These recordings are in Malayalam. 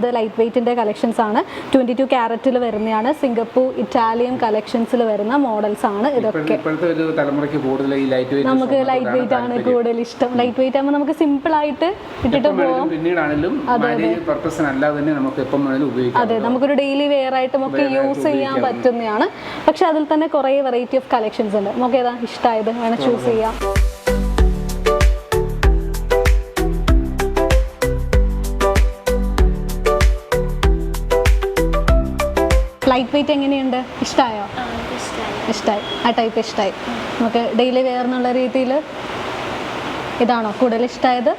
ഇത് ലൈറ്റ് വെയ്റ്റിന്റെ കളക്ഷൻസ് ആണ്. ട്വന്റി ടു ക്യാരറ്റിൽ വരുന്നതാണ് സിംഗപ്പൂർ ഇറ്റാലിയൻ കളക്ഷൻസിൽ വരുന്ന മോഡൽസ് ആണ് ഇതൊക്കെ. നമുക്ക് ലൈറ്റ് വെയിറ്റ് ആണ് കൂടുതൽ ഇഷ്ടം ലൈറ്റ് വെയിറ്റ് ആകുമ്പോൾ നമുക്ക് സിമ്പിൾ ആയിട്ട് ഇട്ടിട്ട് പോകാം അതെ നമുക്കൊരു ഡെയിലി വെയർ ആയിട്ട് ഒക്കെ യൂസ് ചെയ്യാൻ പറ്റുന്നതാണ്. പക്ഷെ അതിൽ തന്നെ കുറേ വെറൈറ്റി ഓഫ് കളക്ഷൻസ് ഉണ്ട്. നമുക്ക് ഏതാ ഇഷ്ടമായത് വേണം ചൂസ് ചെയ്യാം. ലൈറ്റ് വെയിറ്റ് എങ്ങനെയുണ്ട്? ഇഷ്ടമായോ ഇഷ്ടമായി ആ ടൈപ്പ് ഇഷ്ടമായി നമുക്ക് ഡെയിലി വെയർ എന്നുള്ള രീതിയിൽ ഇതാണോ കൂടുതൽ ഇഷ്ടമായത്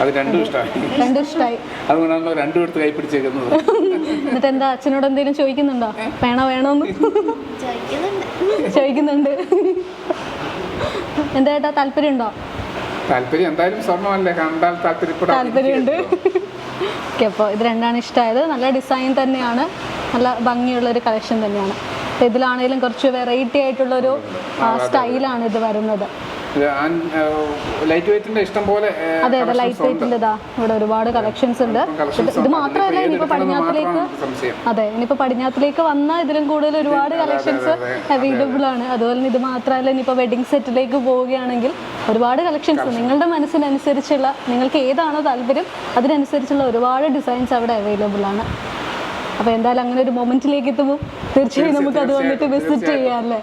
അത് രണ്ടും ഇഷ്ടമായി രണ്ടും ഇഷ്ടമായി അതുകൊണ്ടാണല്ലോ രണ്ടും എടുത്ത് കൈ പിടിച്ചേക്കുന്നത് എന്നിട്ട് എന്താ അച്ഛനോട് എന്തെങ്കിലും ചോദിക്കുന്നുണ്ടോ? വേണോ വേണോന്ന്? ചോദിക്കുന്നുണ്ട്. ചോദിക്കുന്നുണ്ട്. എന്താ ഏട്ടാ താല്പര്യമുണ്ടോ? താല്പര്യം എന്തായാലും സ്വർണമല്ലേ. കണ്ടാൽ താല്പര്യപ്പെടാം താല്പര്യമുണ്ട്. ഓക്കെ അപ്പോൾ ഇത് രണ്ടാണ് ഇഷ്ടമായത് നല്ല ഡിസൈൻ തന്നെയാണ്. നല്ല ഭംഗിയുള്ളൊരു കളക്ഷൻ തന്നെയാണ്. ഇതിലാണെങ്കിലും കുറച്ച് വെറൈറ്റി ആയിട്ടുള്ളൊരു സ്റ്റൈലാണ് ഇത് വരുന്നത്. അതെ അതെ ലൈറ്റ്. വെയിറ്റിന്റെതാ ഇവിടെ ഒരുപാട് കളക്ഷൻസ് ഉണ്ട്. ഇത്. മാത്രമല്ല ഇനിയിപ്പോ പടിഞ്ഞാത്തിലേക്ക് അതെ ഇനിയിപ്പോ പടിഞ്ഞാത്തിലേക്ക് വന്നാൽ ഇതിലും കൂടുതൽ ഒരുപാട് കളക്ഷൻസ്. അവൈലബിൾ ആണ്. അതുപോലെ തന്നെ ഇത് മാത്രമല്ല ഇനിയിപ്പോ വെഡിങ് സെറ്റിലേക്ക് പോവുകയാണെങ്കിൽ ഒരുപാട് കളക്ഷൻസ് നിങ്ങളുടെ മനസ്സിനനുസരിച്ചുള്ള നിങ്ങൾക്ക് ഏതാണോ താല്പര്യം അതിനനുസരിച്ചുള്ള ഒരുപാട് ഡിസൈൻസ് അവിടെ അവൈലബിൾ ആണ്. അപ്പോൾ എന്തായാലും അങ്ങനെ ഒരു മൊമെന്റിലേക്ക് എത്തുമ്പോൾ തീർച്ചയായും നമുക്ക് അത് വന്നിട്ട് വിസിറ്റ് ചെയ്യാം അല്ലേ?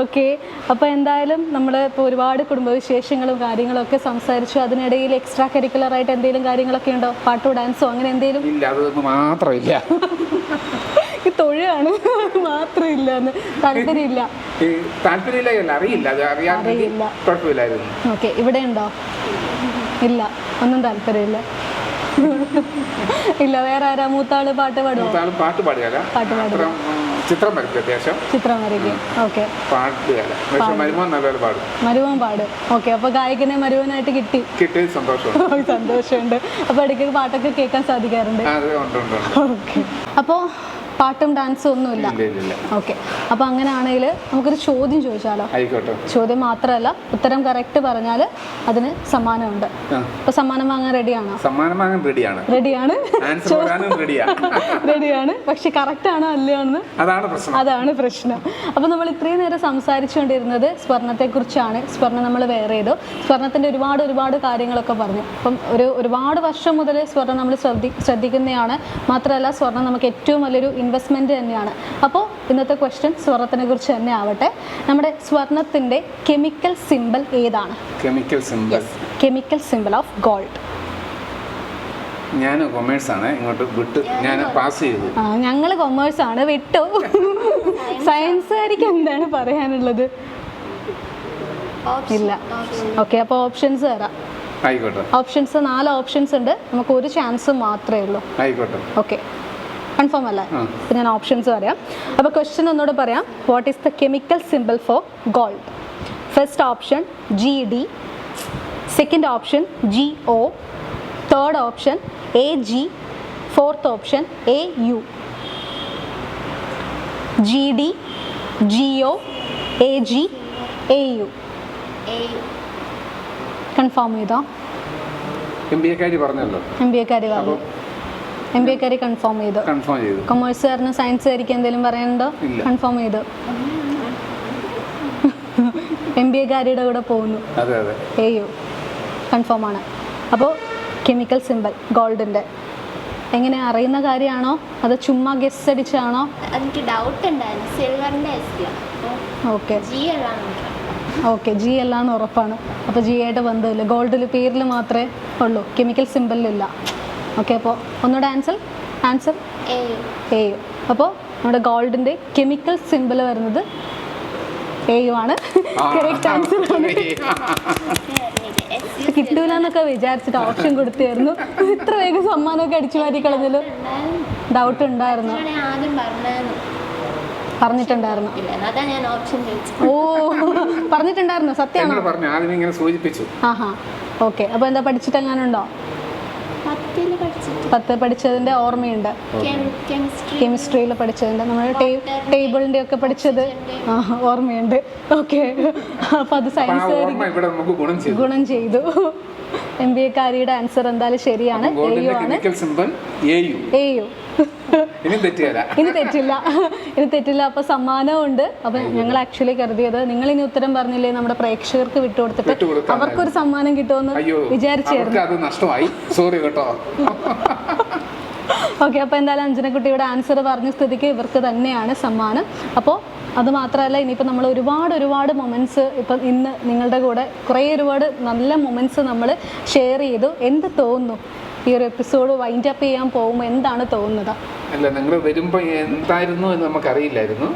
ഓക്കെ. അപ്പോൾ എന്തായാലും നമ്മൾ ഇപ്പോൾ ഒരുപാട് കുടുംബവിശേഷങ്ങളും കാര്യങ്ങളൊക്കെ സംസാരിച്ചു. അതിനിടയിൽ എക്സ്ട്രാ കരിക്കുലർ ആയിട്ട് എന്തെങ്കിലും കാര്യങ്ങളൊക്കെ ഉണ്ടോ? പാട്ടോ ഡാൻസോ അങ്ങനെ എന്തെങ്കിലും? ഇല്ല അതൊന്നും മാത്രമില്ല. ഈ തൊഴിലാണ്. മാത്രമില്ല താല്പര്യമില്ല. താല്പര്യമില്ല അറിയില്ല. ഓക്കെ. ഇവിടെ ഉണ്ടോ? ഇല്ല. ഒന്നും താല്പര്യമില്ല. ഇല്ല വേറെ ആരാ? മൂത്താൾ പാട്ട് പാടുമോ മൂത്താളും പാട്ട് പാടുകയല്ല പാട്ട് പാടും ചിത്രം വരയ്ക്കും അത്യാവശ്യം. ചിത്രം വരയ്ക്കും. ഓക്കെ. പാടും. മരുവൻ പാട്. ഓക്കെ അപ്പൊ ഗായകനെ മരുവനായിട്ട് കിട്ടി. കിട്ടി സന്തോഷമുണ്ട്. സന്തോഷമുണ്ട്. അപ്പൊ ഇടയ്ക്ക് പാട്ടൊക്കെ കേൾക്കാൻ സാധിക്കാറുണ്ട്. അപ്പോ ഓക്കെ. അപ്പോൾ പാട്ടും ഡാൻസും ഒന്നുമില്ല. ഓക്കെ അപ്പോൾ അങ്ങനെയാണെങ്കിൽ നമുക്കൊരു ചോദ്യം ചോദിച്ചാലോ? ചോദ്യം മാത്രമല്ല ഉത്തരം കറക്റ്റ് പറഞ്ഞാൽ അതിന് സമ്മാനമുണ്ട്. അപ്പൊ അപ്പോൾ സമ്മാനം വാങ്ങാൻ റെഡിയാണോ സമ്മാനം വാങ്ങാൻ റെഡിയാണ് റെഡിയാണ് റെഡിയാണ് പക്ഷെ കറക്റ്റ് ആണോ അല്ലയോ എന്ന് അതാണ് പ്രശ്നം. അതാണ് പ്രശ്നം. അപ്പോൾ നമ്മൾ ഇത്രയും നേരം സംസാരിച്ചുകൊണ്ടിരുന്നത് സ്വർണത്തെക്കുറിച്ചാണ് സ്വർണം നമ്മൾ വേറെ ചെയ്തു. സ്വർണത്തിന്റെ ഒരുപാട് ഒരുപാട് കാര്യങ്ങളൊക്കെ പറഞ്ഞു. അപ്പം ഒരു ഒരുപാട് വർഷം മുതൽ സ്വർണം നമ്മൾ ശ്രദ്ധി ശ്രദ്ധിക്കുന്നതാണ് മാത്രമല്ല സ്വർണം നമുക്ക് ഏറ്റവും വലിയൊരു ഇൻവെസ്റ്റ്മെന്റ് തന്നെയാണ്. അപ്പോൾ ഇന്നത്തെ ക്വസ്റ്റ്യൻ സ്വർണത്തിനെ കുറിച്ച് തന്നെ ആവട്ടെ. നമ്മുടെ സ്വർണത്തിന്റെ കെമിക്കൽ സിമ്പിൾ ഏതാണ്? Chemical simple chemical simple of gold ഞാൻ കൊമേഴ്സ് ആണ്. ഇങ്ങോട്ട് വിട്ടു ഞാൻ പാസ് ചെയ്തു. ആ ഞങ്ങൾ കൊമേഴ്സ് ആണ്. വിട്ടു. സയൻസുകാർക്ക് എന്താണ് പറയാനുള്ളത്? ഇല്ല. ഓക്കെ അപ്പോൾ ഓപ്ഷൻസ് തരാം. ആയിക്കോട്ടെ. ഓപ്ഷൻസ് നാല് ഓപ്ഷൻസ് ഉണ്ട്. നമുക്ക് ഒരു ചാൻസ് മാത്രമേ ഉള്ളൂ. ആയിക്കോട്ടെ. ഓക്കെ കൺഫേം അല്ലേ? അപ്പം ഞാൻ ഓപ്ഷൻസ് പറയാം. അപ്പോൾ ക്വസ്റ്റ്യൻ ഒന്നുകൂടെ പറയാം. What is the chemical simple for gold first option G D second option G O third option A G fourth option A U G D G O A G A U confirm ചെയ്തോ? എം ബി എക്കാരി പറഞ്ഞല്ലോ. എം ബി എക്കാരി പറഞ്ഞു. എം ബി എക്കാരി കൺഫേം ചെയ്തു. കൺഫേം ചെയ്തു. കൊമേഴ്സുകാരന് സയൻസുകാരിക്ക് എന്തെങ്കിലും പറയാനുണ്ടോ. കൺഫേം ചെയ്തു. എം ബി എക്കാരിയുടെ കൂടെ പോകുന്നു അതെ അതെ. എ യു കൺഫേം ആണ്. അപ്പോൾ കെമിക്കൽ സിമ്പൽ ഗോൾഡിന്റെ എങ്ങനെ അറിയുന്ന കാര്യമാണോ? അത് ചുമ്മാ ഗസ് അടിച്ചാണോ? എനിക്ക് ഡൗട്ട് ഉണ്ടായിരുന്നു. സിൽവറിന്റെ S okay G okay G അല്ലാന്ന് ഉറപ്പാണ്. അപ്പോൾ ജി ആയിട്ട് ബന്ധമില്ല. ഗോൾഡിൽ പേരിൽ മാത്രമേ ഉള്ളൂ. കെമിക്കൽ സിമ്പിളിലില്ല ഓക്കെ അപ്പോൾ ഒന്നുകൂടെ ആൻസർ ആൻസർ എ യു. അപ്പോൾ നമ്മുടെ ഗോൾഡിന്റെ കെമിക്കൽ സിമ്പിൾ വരുന്നത് എ യു ആണ്. കറക്റ്റ് ആൻസർ ആണ്. കിട്ടൂല എന്നൊക്കെ വിചാരിച്ചിട്ട് ഓപ്ഷൻ കൊടുത്തായിരുന്നു ഇത്ര വേഗം സമ്മാനമൊക്കെ അടിച്ചു മാറ്റി കളഞ്ഞല്ലോ. ഡൗട്ട് ഉണ്ടായിരുന്നു. പറഞ്ഞിട്ടുണ്ടായിരുന്നു. ഓ പറഞ്ഞിട്ടുണ്ടായിരുന്നു. സത്യമാണോ? എന്നോട് പറഞ്ഞു? ആദ്യം ഇങ്ങനെ സൂചിപ്പിച്ചു. ആഹാ. ഓക്കെ അപ്പോൾ എന്താ പഠിച്ചിട്ടെങ്ങാനുണ്ടോ? പത്ത് പഠിച്ചതിന്റെ ഓർമ്മയുണ്ട്. കെമിസ്ട്രി കെമിസ്ട്രിയിൽ പഠിച്ചതിന്റെ. നമ്മൾ ടേബിളിന്റെ ഒക്കെ പഠിച്ചത്. ഓർമ്മയുണ്ട്. ഓക്കെ. അപ്പൊ അത് സയൻസ് ഓർമ്മ ഇവിടെ നമുക്ക് ഗുണം ചെയ്തു. എം ബി എക്കാരിയുടെ ആൻസർ എന്തായാലും ശരിയാണ്. എ യു ആണ്. എ എ യു ഇനി തെറ്റുകയല്ല ഇനി തെറ്റില്ല. ഇനി തെറ്റില്ല. അപ്പൊ സമ്മാനവും ഉണ്ട് അപ്പൊ ഞങ്ങൾ ആക്ച്വലി കരുതിയത് നിങ്ങൾ ഇനി ഉത്തരം പറഞ്ഞില്ലേ നമ്മുടെ പ്രേക്ഷകർക്ക് വിട്ടുകൊടുത്തിട്ട്? അവർക്കൊരു സമ്മാനം കിട്ടുമെന്ന് വിചാരിച്ചായിരുന്നു. അത് നഷ്ടമായി. സോറി കേട്ടോ. ഓക്കെ അപ്പോൾ എന്തായാലും അഞ്ജനക്കുട്ടിയുടെ ആൻസർ പറഞ്ഞ സ്ഥിതിക്ക് ഇവർക്ക് തന്നെയാണ് സമ്മാനം. അപ്പോൾ അത് മാത്രമല്ല ഇനിയിപ്പോൾ നമ്മൾ ഒരുപാട് ഒരുപാട് മൊമെന്റ്സ് ഇപ്പം ഇന്ന് നിങ്ങളുടെ കൂടെ കുറേ ഒരുപാട് നല്ല മൊമെന്റ്സ് നമ്മൾ ഷെയർ ചെയ്തു. എന്ത് തോന്നുന്നു? ഈ ഒരു എപ്പിസോഡ് വൈൻഡ് അപ്പ് ചെയ്യാൻ പോകുമ്പോൾ എന്താണ് തോന്നുന്നത്? അല്ല നിങ്ങൾ വരുമ്പോൾ എന്തായിരുന്നു എന്ന് നമുക്കറിയില്ലായിരുന്നു.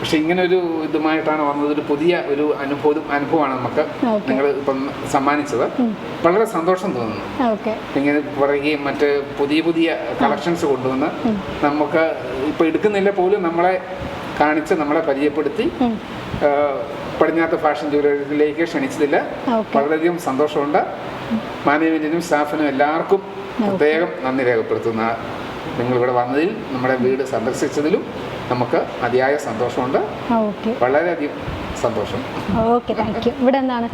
പക്ഷെ ഇങ്ങനെ ഒരു ഇതുമായിട്ടാണ് വന്നത്. ഒരു പുതിയ ഒരു അനുഭവം അനുഭവമാണ് നമുക്ക് നിങ്ങൾ ഇപ്പം സമ്മാനിച്ചത്. വളരെ സന്തോഷം തോന്നുന്നു. ഇങ്ങനെ പറയുകയും മറ്റ് പുതിയ പുതിയ കളക്ഷൻസ് കൊണ്ടുവന്ന് നമുക്ക് ഇപ്പം എടുക്കുന്നില്ല പോലും നമ്മളെ കാണിച്ച് നമ്മളെ പരിചയപ്പെടുത്തി. പടിഞ്ഞാത്ത ഫാഷൻ ജ്വല്ലറിയിലേക്ക് ക്ഷണിച്ചതില്ല Okay. വളരെയധികം സന്തോഷമുണ്ട്. മാനേജ്മെന്റിനും സ്റ്റാഫിനും എല്ലാവർക്കും പ്രത്യേകം നന്ദി രേഖപ്പെടുത്തുന്ന നിങ്ങളിവിടെ വന്നതിൽ നമ്മുടെ വീട് സന്ദർശിച്ചതിലും നമുക്ക് അതിയായ സന്തോഷമുണ്ട്. ഓക്കെ. വളരെയധികം സന്തോഷം. ഓക്കെ താങ്ക് യു ഇവിടെ എന്താണ്?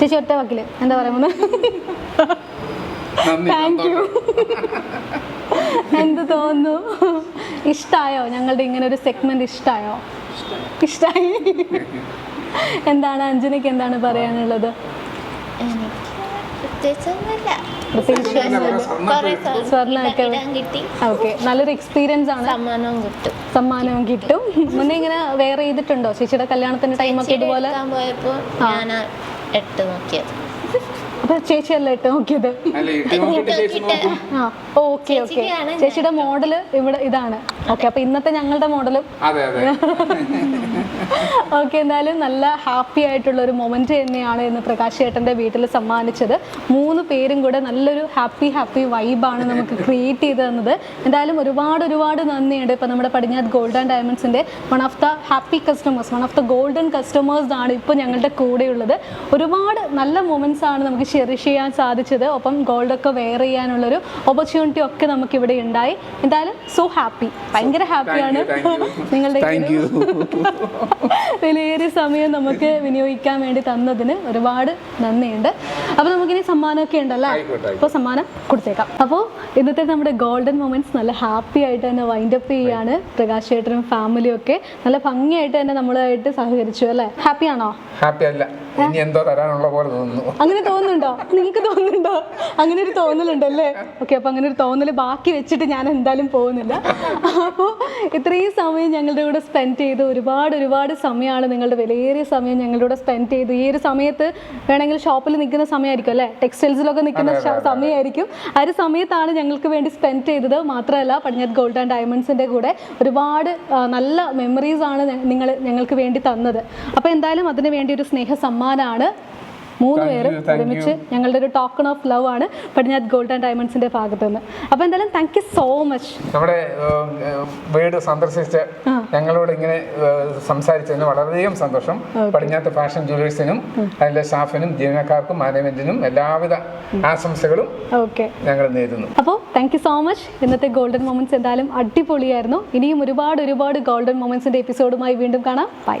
ചേച്ചി ഒറ്റ വക്കിൽ എന്താ പറയുന്നത് നന്ദി. താങ്ക് യു എന്ത് തോന്നുന്നു? ഇഷ്ടായോ? ഞങ്ങളുടെ ഇങ്ങനെ ഒരു സെഗ്മെന്റ് ഇഷ്ടായോ? ഇഷ്ടായി. എന്താണ് അഞ്ജനയ്ക്ക് എന്താണ് പറയാനുള്ളത്? എനിക്ക് പ്രത്യേകിച്ചൊന്നുമില്ല. പ്രത്യേകിച്ച് കുറേ സ്വർണമൊക്കെ ഇടാൻ കിട്ടി. ഓക്കെ. നല്ലൊരു എക്സ്പീരിയൻസ് ആണ്. സമ്മാനവും കിട്ടും. സമ്മാനവും കിട്ടും. മുന്നേ ഇങ്ങനെ വേറെ ചെയ്തിട്ടുണ്ടോ? ചേച്ചിയുടെ കല്യാണത്തിന്റെ ടൈമൊക്കെ ഒക്കെ ഇതുപോലെ ഞാൻ എട്ട് നോക്കിയത്. അപ്പൊ ചേച്ചിയല്ല ഇട്ട് നോക്കിയത്? Okay okay. ചേച്ചിയുടെ മോഡൽ ഇവിടെ ഇതാണ്. ഓക്കെ അപ്പൊ ഇന്നത്തെ ഞങ്ങളുടെ മോഡലും? അതെ അതെ. ഓക്കെ എന്തായാലും നല്ല ഹാപ്പി ആയിട്ടുള്ള ഒരു മൊമെന്റ് തന്നെയാണ് ഇന്ന് പ്രകാശ് ചേട്ടന്റെ വീട്ടിൽ സമ്മാനിച്ചത്. മൂന്ന് പേരും കൂടെ നല്ലൊരു ഹാപ്പി ഹാപ്പി വൈബാണ് നമുക്ക് ക്രിയേറ്റ് ചെയ്ത് തന്നത്. എന്തായാലും ഒരുപാട് ഒരുപാട് നന്ദിയുണ്ട് ഇപ്പൊ നമ്മുടെ Padinjaru gold and ഡയമണ്ട്സിന്റെ one of the happy customers one of the golden customers ആണ് ഇപ്പോൾ ഞങ്ങളുടെ കൂടെയുള്ളത്. ഒരുപാട് നല്ല മൊമെന്റ്സ് ആണ് നമുക്ക് ഷെയർ ചെയ്യാൻ സാധിച്ചത്. ഒപ്പം ഗോൾഡ് ഒക്കെ വെയർ ചെയ്യാനുള്ളൊരു ഓപ്പർച്യൂണിറ്റി ഒക്കെ നമുക്ക് ഇവിടെ ഉണ്ടായി. എന്തായാലും സോ ഹാപ്പി ഭയങ്കര ഹാപ്പിയാണ്. നിങ്ങളുടെ വിലയേറിയ സമയം നമുക്ക് വിനിയോഗിക്കാൻ വേണ്ടി തന്നതിന് ഒരുപാട് നന്ദിയുണ്ട്. അപ്പോൾ നമുക്കിനി സമ്മാനമൊക്കെ ഉണ്ടല്ലോ? അപ്പൊ അപ്പോൾ സമ്മാനം കൊടുത്തേക്കാം. അപ്പോൾ ഇന്നത്തെ നമ്മുടെ ഗോൾഡൻ മൊമെന്റ്സ് നല്ല ഹാപ്പി ആയിട്ട് തന്നെ വൈൻഡ് അപ്പ് ചെയ്യാണ്. പ്രകാശ് ചേട്ടനും ഫാമിലിയും ഒക്കെ. നല്ല ഭംഗിയായിട്ട് തന്നെ നമ്മളായിട്ട് സഹകരിച്ചു അല്ലേ? ഹാപ്പി ആണോ? ഹാപ്പി അല്ല. ഇനി എന്തോ തരാനുള്ള പോലെ തോന്നുന്നു. അങ്ങനെ തോന്നുന്നുണ്ടോ? നിങ്ങൾക്ക് തോന്നുന്നുണ്ടോ? അങ്ങനെ ഒരു തോന്നലുണ്ടല്ലേ? ഓക്കെ അപ്പോൾ അങ്ങനെ ഒരു തോന്നൽ ബാക്കി വെച്ചിട്ട് ഞാൻ എന്തായാലും പോകുന്നില്ല. അപ്പോൾ ഇത്രയും സമയം ഞങ്ങളുടെ കൂടെ സ്പെൻഡ് ചെയ്ത് ഒരുപാട് ഒരുപാട് സമയമാണ് നിങ്ങളുടെ വിലയേറിയ സമയം ഞങ്ങളുടെ കൂടെ സ്പെൻഡ് ചെയ്ത്. ഈ ഒരു സമയത്ത് വേണമെങ്കിൽ ഷോപ്പിൽ നിൽക്കുന്ന സമയമായിരിക്കും അല്ലേ? ടെക്സ്റ്റൈൽസിലൊക്കെ നിൽക്കുന്ന സമയമായിരിക്കും. ആ ഒരു സമയത്താണ് ഞങ്ങൾക്ക് വേണ്ടി സ്പെൻഡ് ചെയ്തത്. മാത്രമല്ല പടിഞ്ഞാറ് ഗോൾഡ് ആൻഡ് ഡയമണ്ട്സിന്റെ കൂടെ ഒരുപാട് നല്ല മെമ്മറീസ് ആണ് നിങ്ങൾ ഞങ്ങൾക്ക് വേണ്ടി തന്നത്. അപ്പോൾ എന്തായാലും അതിന് വേണ്ടി ഒരു സ്നേഹ സമ്മാനമാണ് മൂന്ന് പേരും ഒരുമിച്ച് ഞങ്ങളുടെ ഒരു ടോക്കൺ ഓഫ് ലവ് ആണ്. പടിഞ്ഞാത് ഗോൾഡ് ആൻഡ് ഡയമണ്ട്സിന്റെ ഭാഗത്ത് നിന്ന് അപ്പൊ എന്തായാലും താങ്ക് യു സോ മച്ച് നമ്മുടെ വീട് സന്ദർശിച്ച് ഞങ്ങളോട് ഇങ്ങനെ സംസാരിച്ചതിന് വളരെയധികം സന്തോഷം. പടിഞ്ഞാത്ത ഫാഷൻ ജ്വല്ലേഴ്സിനും അതിന്റെ സ്റ്റാഫിനും ജീവനക്കാർക്കും മാനേജ്മെന്റിനും എല്ലാവിധ ആശംസകളും ഓക്കെ ഞങ്ങൾ നേരുന്നു. അപ്പോൾ താങ്ക് യു സോ മച്ച് ഇന്നത്തെ ഗോൾഡൻ മൊമെന്റ്സ് എന്തായാലും അടിപൊളിയായിരുന്നു. ഇനിയും ഒരുപാട് ഒരുപാട് ഗോൾഡൻ മൊമെന്റ്സിന്റെ എപ്പിസോഡുമായി വീണ്ടും കാണാം. ബൈ